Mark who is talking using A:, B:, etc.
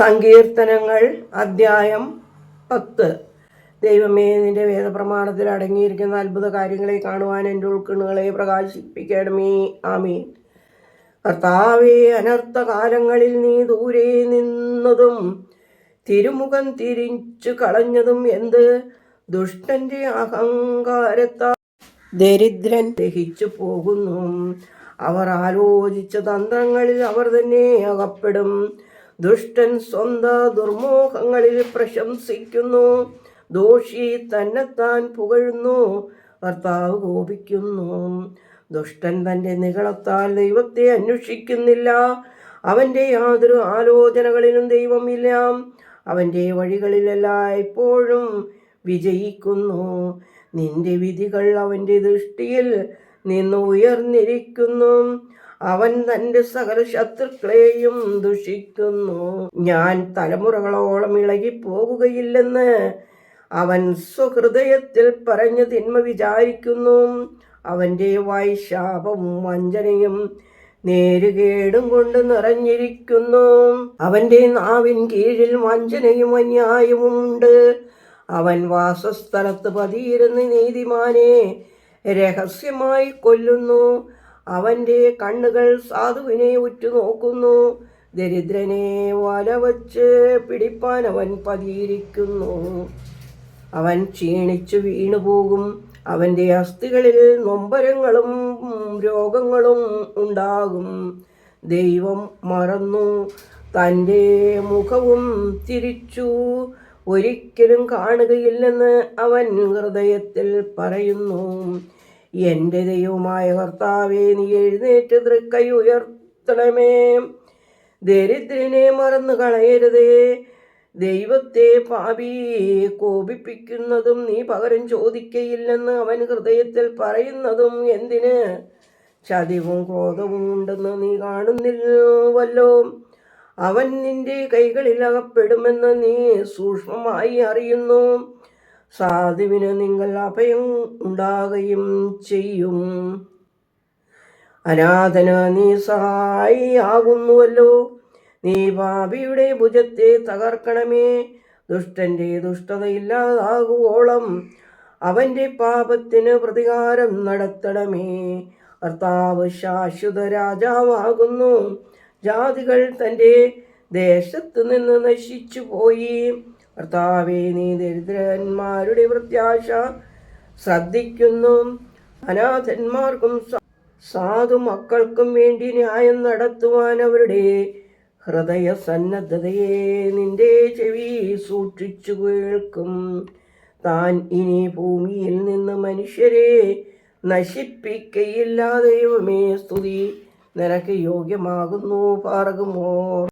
A: സങ്കീർത്തനങ്ങൾ അദ്ധ്യായം പത്ത്. ദൈവമേ നിന്റെ വേദപ്രമാണത്തിൽ അടങ്ങിയിരിക്കുന്ന അത്ഭുത കാര്യങ്ങളെ കാണുവാൻ എന്റെ ഉൾക്കണ്ണുകളെ പ്രകാശിപ്പിക്കണമേ. ആമീൻ. കർത്താവേ അനർത്ഥ കാലങ്ങളിൽ നീ ദൂരെ നിന്നതും തിരുമുഖം തിരിച്ചു കളഞ്ഞതും എന്ത്? ദുഷ്ടന്റെ അഹങ്കാരത്താൽ ദരിദ്രൻ ദഹിച്ചു പോകുന്നു. അവർ ആലോചിച്ച തന്ത്രങ്ങളിൽ അവർ തന്നെ അകപ്പെടും. ദുഷ്ടൻ സ്വന്ത ദുർമോഹങ്ങളിൽ പ്രശംസിക്കുന്നു. ദോഷി തന്നെത്താൻ പുകഴുന്നു. ഭർത്താവ് കോപിക്കുന്നു. ദുഷ്ടൻ തന്റെ നികളത്താൽ ദൈവത്തെ അന്വേഷിക്കുന്നില്ല. അവന്റെ യാതൊരു ആലോചനകളിലും ദൈവമില്ല. അവന്റെ വഴികളിലല്ല എപ്പോഴും വിജയിക്കുന്നു. നിന്റെ വിധികൾ അവന്റെ ദൃഷ്ടിയിൽ നിന്ന് ഉയർന്നിരിക്കുന്നു. അവൻ തന്റെ സകല ശത്രുക്കളെയും ദുഷിക്കുന്നു. ഞാൻ തലമുറകളോളം ഇളകി പോകുകയില്ലെന്ന് അവൻ സ്വഹൃദയത്തിൽ പറഞ്ഞ തിന്മ വിചാരിക്കുന്നു. അവന്റെ വായി ശാപവും വഞ്ചനയും നേരുകേടും കൊണ്ട് നിറഞ്ഞിരിക്കുന്നു. അവന്റെ നാവിൻ കീഴിൽ വഞ്ചനയും അന്യായവും ഉണ്ട്. അവൻ വാസസ്ഥലത്ത് പതിയിരുന്ന് നീതിമാനെ രഹസ്യമായി കൊല്ലുന്നു. അവന്റെ കണ്ണുകൾ സാധുവിനെ ഉറ്റുനോക്കുന്നു. ദരിദ്രനെ വല വച്ച് പിടിപ്പാൻ അവൻ പതിയിരിക്കുന്നു. അവൻ ക്ഷീണിച്ചു വീണുപോകും. അവന്റെ അസ്ഥികളിൽ നൊമ്പരങ്ങളും രോഗങ്ങളും ഉണ്ടാകും. ദൈവം മറന്നു. തന്റെ മുഖവും തിരിച്ചു. ഒരിക്കലും കാണുകയില്ലെന്ന് അവൻ ഹൃദയത്തിൽ പറയുന്നു. എന്റെ ദൈവമായ കർത്താവെ നീ എഴുന്നേറ്റ് തൃക്കൈ ഉയർത്തണമേ. ദരിദ്രനെ മറന്നു കളയരുതേ. ദൈവത്തെ പാപി കോപിപ്പിക്കുന്നതും നീ പകരം ചോദിക്കയില്ലെന്ന് അവൻ ഹൃദയത്തിൽ പറയുന്നതും എന്തിന്? ചതിവും ക്രോധവും ഉണ്ടെന്ന് നീ കാണുന്നില്ലവല്ലോ അവൻ നിന്റെ കൈകളിൽ അകപ്പെടുമെന്ന് നീ സൂക്ഷ്മമായി അറിയുന്നു. സാധുവിന് നിങ്ങൾ അഭയം ഉണ്ടാകുകയും ചെയ്യും. അനാഥന നീ സഹായി സഹായിയാകുന്നുവല്ലോ. നീ പാപിയുടെ ഭുജത്തെ തകർക്കണമേ. ദുഷ്ടന്റെ ദുഷ്ടതയില്ലാതാകുവോളം അവന്റെ പാപത്തിന് പ്രതികാരം നടത്തണമേ. കർത്താവ് ശാശ്വത രാജാവാകുന്നു. ജാതികൾ തന്റെ ദേശത്ത് നിന്ന് നശിച്ചു പോയി കർത്താവെ നീ ദരിദ്രന്മാരുടെ പ്രത്യാശ ശ്രദ്ധിക്കുന്നു. അനാഥന്മാർക്കും സാധു മക്കൾക്കും വേണ്ടി ന്യായം നടത്തുവാൻ അവരുടെ ഹൃദയ സന്നദ്ധതയെ നിന്റെ ചെവി സൂക്ഷിച്ചു കേൾക്കും. താൻ ഇനി ഭൂമിയിൽ നിന്ന് മനുഷ്യരെ നശിപ്പിക്കയില്ല. ദൈവമേ സ്തുതി. നിനക്ക് യോഗ്യമാകുന്നു പാർകുമോ